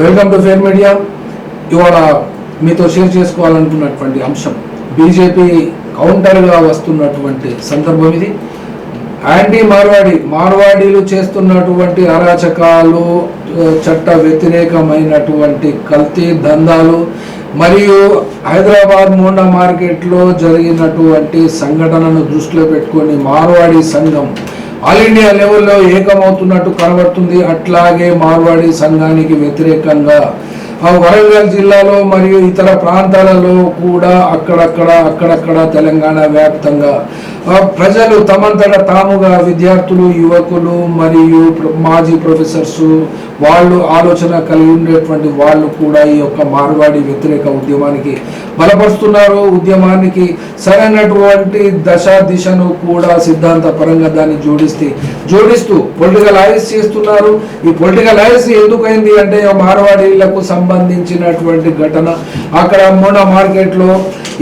Welcome to fair media ఇవాళ మీతో share చేసుకోవాలనుకున్నటువంటి అంశం. బీజేపీ కౌంటర్గా వస్తున్నటువంటి సందర్భం ఇది. యాంటీ మార్వాడి మార్వాడీలు చేస్తున్నటువంటి అరాచకాలు చట్ట వ్యతిరేకమైనటువంటి కల్తీ దందాలు మరియు హైదరాబాద్ మోండా మార్కెట్లో జరిగినటువంటి సంఘటనను దృష్టిలో పెట్టుకొని మార్వాడి సంఘం ఆల్ ఇండియా లెవెల్లో ఏకమవుతున్నట్టు కనబడుతుంది. అట్లాగే మార్వాడి సంఘానికి వ్యతిరేకంగా ఆ వరంగల్ జిల్లాలో మరియు ఇతర ప్రాంతాలలో కూడా అక్కడక్కడ అక్కడక్కడ తెలంగాణ వ్యాప్తంగా ప్రజలు తమంతట తాముగా విద్యార్థులు యువకులు మరియు మాజీ ప్రొఫెసర్సు వాళ్ళు ఆలోచన కలిగి ఉండేటువంటి వాళ్ళు కూడా ఈ యొక్క మార్వాడి వ్యతిరేక ఉద్యమానికి బలపరుస్తున్నారు. ఉద్యమానికి సరైనటువంటి దశ దిశను కూడా సిద్ధాంత పరంగా దాన్ని జోడిస్తే జోడిస్తూ పొలిటికల్ ఐస్ చేస్తున్నారు. ఈ పొలిటికల్ ఐస్ ఎందుకైంది అంటే మార్వాడీలకు సంబంధించినటువంటి ఘటన. అక్కడ మొన్న మార్కెట్లో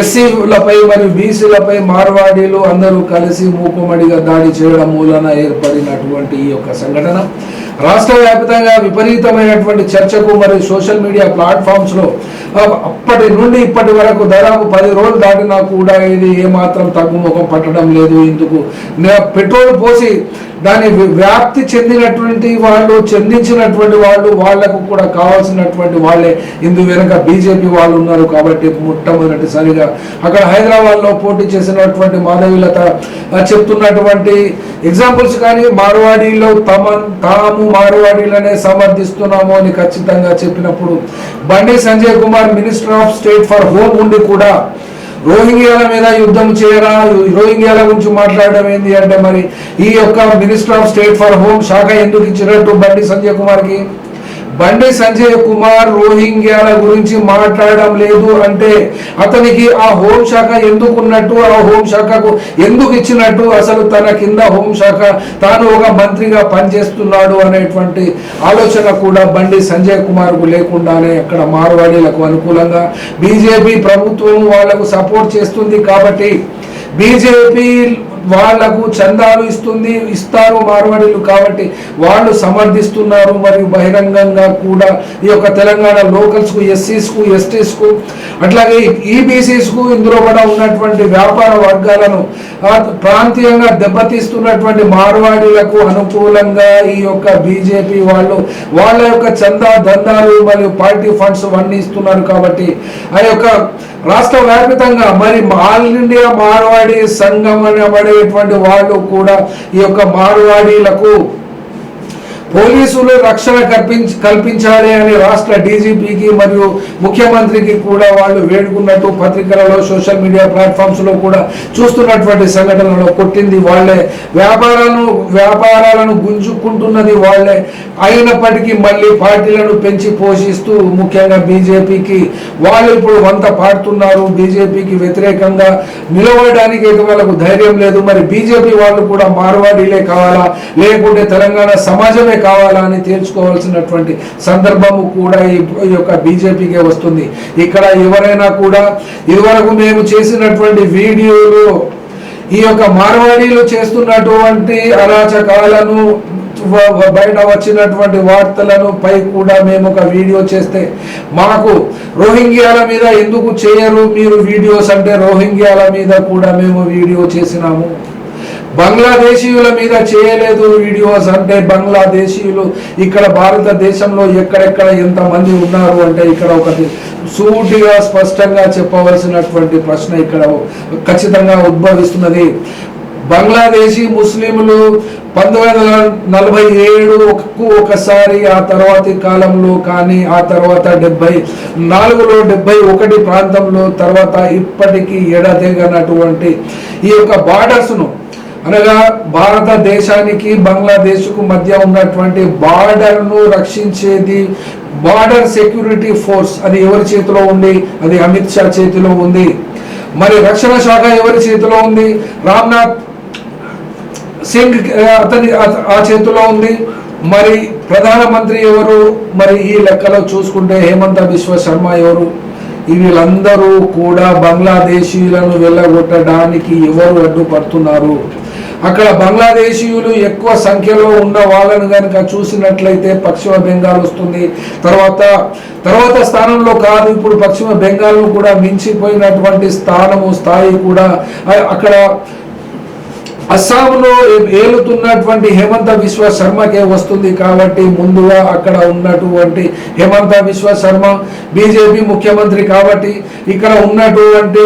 ఎస్సీలపై మరియు బీసీలపై మార్వాడీలు అందరూ కలిసి మూకుమడిగా దాడి చేయడం మూలన ఏర్పడినటువంటి ఈ యొక్క సంఘటన. రాష్ట్ర వ్యాప్తంగా విపరీతమైనటువంటి చర్చకు మరియు సోషల్ మీడియా ప్లాట్ఫామ్స్లో అప్పటి నుండి ఇప్పటి వరకు దాదాపు పది రోజులు దాటినా కూడా ఇది ఏమాత్రం తగ్గుముఖం పట్టడం లేదు. ఇందుకు పెట్రోల్ పోసి దాని వ్యాప్తి చెందినటువంటి వాళ్ళు చెందించినటువంటి వాళ్ళు వాళ్ళకు కూడా కావాల్సినటువంటి వాళ్ళే ఇందు వెనుక బీజేపీ వాళ్ళు ఉన్నారు కాబట్టి మొట్టమొదటిసారిగా అక్కడ హైదరాబాద్లో పోటీ చేసినటువంటి మాధవీలత చెప్తున్నటువంటి ఎగ్జాంపుల్స్ కానీ మార్వాడీలో తమ తాము మార్వాడీలనే సమర్థిస్తున్నాము అని ఖచ్చితంగా చెప్పినప్పుడు Bandi Sanjay Kumar minister of state for home ఉండి కూడా రోహింగ్యాల మీద యుద్ధం చేయరా? రోహింగ్యాల గురించి మాట్లాడడం ఏంది అంటే మరి ఈ యొక్క minister of state for home శాఖ ఎందుకు ఇచ్చినట్టు బండి సంజయ్ కుమార్కి? బండి సంజయ్ కుమార్ రోహింగ్యాల గురించి మాట్లాడడం లేదు అంటే అతనికి ఆ హోంశాఖ ఎందుకు ఉన్నట్టు ఆ హోంశాఖకు ఎందుకు ఇచ్చినట్టు అసలు తన కింద హోంశాఖ తాను ఒక మంత్రిగా పనిచేస్తున్నాడు అనేటువంటి ఆలోచన కూడా బండి సంజయ్ కుమార్కు లేకుండానే అక్కడ మార్వాడీలకు అనుకూలంగా బీజేపీ ప్రభుత్వం వాళ్ళకు సపోర్ట్ చేస్తుంది కాబట్టి బీజేపీ వాళ్ళకు చందాలు ఇస్తుంది ఇస్తారు మార్వాడీలు కాబట్టి వాళ్ళు సమర్థిస్తున్నారు. మరియు బహిరంగంగా కూడా ఈ యొక్క తెలంగాణ లోకల్స్కు ఎస్సీస్కు ఎస్టీస్కు అట్లాగే ఈబీసీస్కు ఇందులో కూడా ఉన్నటువంటి వ్యాపార వర్గాలను ప్రాంతీయంగా దెబ్బతీస్తున్నటువంటి మార్వాడీలకు అనుకూలంగా ఈ యొక్క బీజేపీ వాళ్ళు వాళ్ళ యొక్క చందా దందాలు మరియు పార్టీ ఫండ్స్ అన్ని ఇస్తున్నారు కాబట్టి ఆ యొక్క రాష్ట్ర వ్యాపితంగా మరి ఆల్ ఇండియా మార్వాడి సంఘం అనబడేటువంటి వాళ్ళు కూడా ఈ యొక్క మార్వాడీలకు పోలీసులు రక్షణ కల్పించ కల్పించాలి అని రాష్ట్ర డీజీపీకి మరియు ముఖ్యమంత్రికి కూడా వాళ్ళు వేడుకున్నట్టు పత్రికలలో సోషల్ మీడియా ప్లాట్ఫామ్స్లో కూడా చూస్తున్నటువంటి సంఘటనలో కొట్టింది వాళ్ళే. వ్యాపారాలను వ్యాపారాలను గుంజుకుంటున్నది వాళ్ళే. అయినప్పటికీ మళ్ళీ పార్టీలను పెంచి పోషిస్తూ ముఖ్యంగా బీజేపీకి వాళ్ళు ఇప్పుడు వంత పాడుతున్నారు. బీజేపీకి వ్యతిరేకంగా నిలబడడానికి ఇక వాళ్ళకు ధైర్యం లేదు. మరి బీజేపీ వాళ్ళు కూడా మార్వాడీలే కావాలా? లేకుంటే తెలంగాణ సమాజమే కావాలా అని తేల్చుకోవాల్సినటువంటి సందర్భము కూడా ఈ ఈ యొక్క బీజేపీకే వస్తుంది. ఇక్కడ ఎవరైనా కూడా ఇదివరకు మేము చేసినటువంటి వీడియోలు ఈ యొక్క మార్వాడీలు చేస్తున్నటువంటి అరాచకాలను బయట వచ్చినటువంటి వార్తలను పై కూడా మేము ఒక వీడియో చేస్తే మాకు రోహింగ్యాల మీద ఎందుకు చేయరు మీరు వీడియోస్ అంటే రోహింగ్యాల మీద కూడా మేము వీడియో చేసినాము. బంగ్లాదేశీయుల మీద చేయలేదు వీడియోస్. అంటే బంగ్లాదేశీయులు ఇక్కడ భారతదేశంలో ఎక్కడెక్కడ ఎంతమంది ఉన్నారు అంటే ఇక్కడ ఒకటి సూటిగా స్పష్టంగా చెప్పవలసినటువంటి ప్రశ్న ఇక్కడ ఖచ్చితంగా ఉద్భవిస్తున్నది. బంగ్లాదేశీ ముస్లింలు పంతొమ్మిది వందల నలభై ఏడు ఒకసారి ఆ తర్వాతి కాలంలో కానీ ఆ తర్వాత డెబ్బై నాలుగులో డెబ్బై ఒకటి ప్రాంతంలో తర్వాత ఇప్పటికీ ఎడతెగనటువంటి ఈ యొక్క బార్డర్స్ను అనగా భారతదేశానికి బంగ్లాదేశ్కు మధ్య ఉన్నటువంటి బార్డర్ను రక్షించేది బార్డర్ సెక్యూరిటీ ఫోర్స్ అది ఎవరి చేతిలో ఉంది? అది అమిత్ షా చేతిలో ఉంది. మరి రక్షణ శాఖ ఎవరి చేతిలో ఉంది? రామ్నాథ్ సింగ్ అతని ఆ చేతిలో ఉంది. మరి ప్రధానమంత్రి ఎవరు? మరి ఈ లెక్కలో చూసుకుంటే హేమంత బిశ్వ శర్మ ఎవరు? వీళ్ళందరూ కూడా బంగ్లాదేశీయులను వెళ్ళగొట్టడానికి ఎవరు అడ్డుపడుతున్నారు? అక్కడ బంగ్లాదేశీయులు ఎక్కువ సంఖ్యలో ఉన్న వాళ్ళను కనుక చూసినట్లయితే పశ్చిమ బెంగాల్ వస్తుంది. తర్వాత తర్వాత స్థానంలో కాదు ఇప్పుడు పశ్చిమ బెంగాల్ కూడా మించిపోయినటువంటి స్థానము స్థాయి కూడా అక్కడ అస్సాంలో ఏలుతున్నటువంటి హేమంత విశ్వ శర్మకే వస్తుంది కాబట్టి ముందుగా అక్కడ ఉన్నటువంటి హేమంత విశ్వ శర్మ బీజేపీ ముఖ్యమంత్రి కాబట్టి ఇక్కడ ఉన్నటువంటి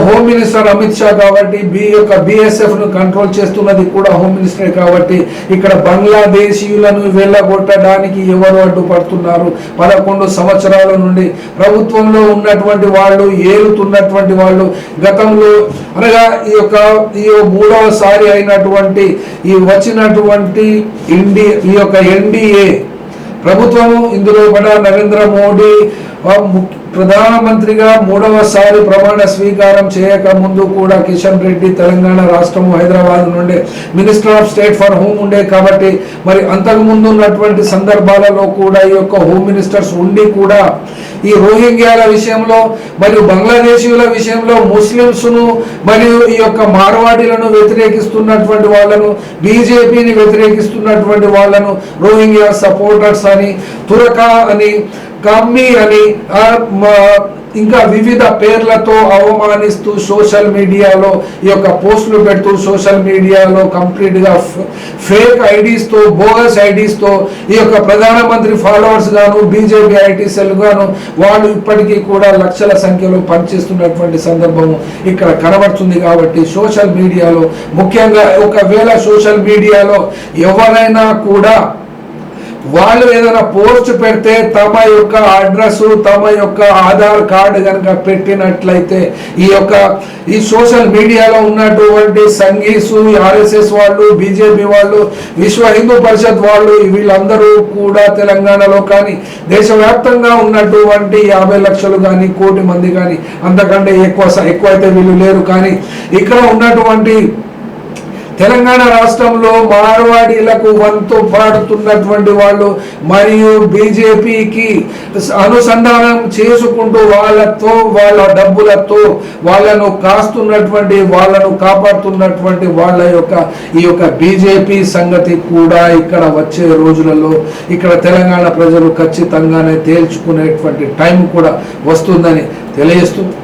హోమ్ మినిస్టర్ అమిత్ షా కాబట్టి బి యొక్క బిఎస్ఎఫ్ను కంట్రోల్ చేస్తున్నది కూడా హోమ్ మినిస్టర్ కాబట్టి ఇక్కడ బంగ్లాదేశీయులను వెళ్ళగొట్టడానికి ఎవరు అడ్డుపడుతున్నారు? పదకొండు సంవత్సరాల నుండి ప్రభుత్వంలో ఉన్నటువంటి వాళ్ళు ఏలుతున్నటువంటి వాళ్ళు గతంలో అనగా ఈ యొక్క ఈ మూడవసారి అయినటువంటి ఈ వచ్చినటువంటి ఇండి ఈ యొక్క ఎన్డీఏ ప్రభుత్వము ఇందులో కూడా నరేంద్ర మోడీ ప్రధానమంత్రిగా మూడవసారి ప్రమాణ స్వీకారం చేయక ముందు కూడా కిషన్ రెడ్డి తెలంగాణ రాష్ట్రము హైదరాబాద్ నుండి minister of state for home ఉండే కాబట్టి మరి అంతకు ముందు ఉన్నటువంటి సందర్భాలలో కూడా ఈ యొక్క హోమ్ మినిస్టర్స్ ఉండి కూడా ఈ రోహింగ్యాల విషయంలో మరియు బంగ్లాదేశీయుల విషయంలో ముస్లింస్ను మరియు ఈ యొక్క మార్వాడీలను వ్యతిరేకిస్తున్నటువంటి వాళ్ళను బీజేపీని వ్యతిరేకిస్తున్నటువంటి వాళ్ళను రోహింగ్యా సపోర్టర్స్ అని తురకా అని కమ్మి అని ఇంకా వివిధ పేర్లతో అవమానిస్తూ సోషల్ మీడియాలో ఈ యొక్క పోస్టులు పెడుతూ సోషల్ మీడియాలో కంప్లీట్గా ఫేక్ ఐడీస్తో బోగస్ ఐడీస్తో ఈ యొక్క ప్రధానమంత్రి ఫాలోవర్స్ గాను బీజేపీ ఐటీసీలు గాను వాళ్ళు ఇప్పటికీ కూడా లక్షల సంఖ్యలో పనిచేస్తున్నటువంటి సందర్భము ఇక్కడ కనబడుతుంది కాబట్టి సోషల్ మీడియాలో ముఖ్యంగా ఒకవేళ సోషల్ మీడియాలో ఎవరైనా కూడా వాళ్ళు ఏదైనా పోస్ట్ పెడితే తమ యొక్క అడ్రస్ తమ యొక్క ఆధార్ కార్డు కనుక పెట్టినట్లయితే ఈ యొక్క ఈ సోషల్ మీడియాలో ఉన్నటువంటి సంఘీసు ఆర్ఎస్ఎస్ వాళ్ళు బీజేపీ వాళ్ళు విశ్వ హిందూ పరిషత్ వాళ్ళు వీళ్ళందరూ కూడా తెలంగాణలో కానీ దేశవ్యాప్తంగా ఉన్నటువంటి యాభై లక్షలు కానీ కోటి మంది కానీ అంతకంటే ఎక్కువ స- ఎక్కువైతే వీళ్ళు లేరు. కానీ ఇక్కడ ఉన్నటువంటి తెలంగాణ రాష్ట్రంలో మార్వాడీలకు వంతు పాడుతున్నటువంటి వాళ్ళు మరియు బీజేపీకి అనుసంధానం చేసుకుంటూ వాళ్ళతో వాళ్ళ డబ్బులతో వాళ్ళను కాస్తున్నటువంటి వాళ్ళను కాపాడుతున్నటువంటి వాళ్ళ యొక్క ఈ యొక్క బీజేపీ సంగతి కూడా ఇక్కడ వచ్చే రోజులలో ఇక్కడ తెలంగాణ ప్రజలు ఖచ్చితంగానే తేల్చుకునేటువంటి టైం కూడా వస్తుందని తెలియజేస్తూ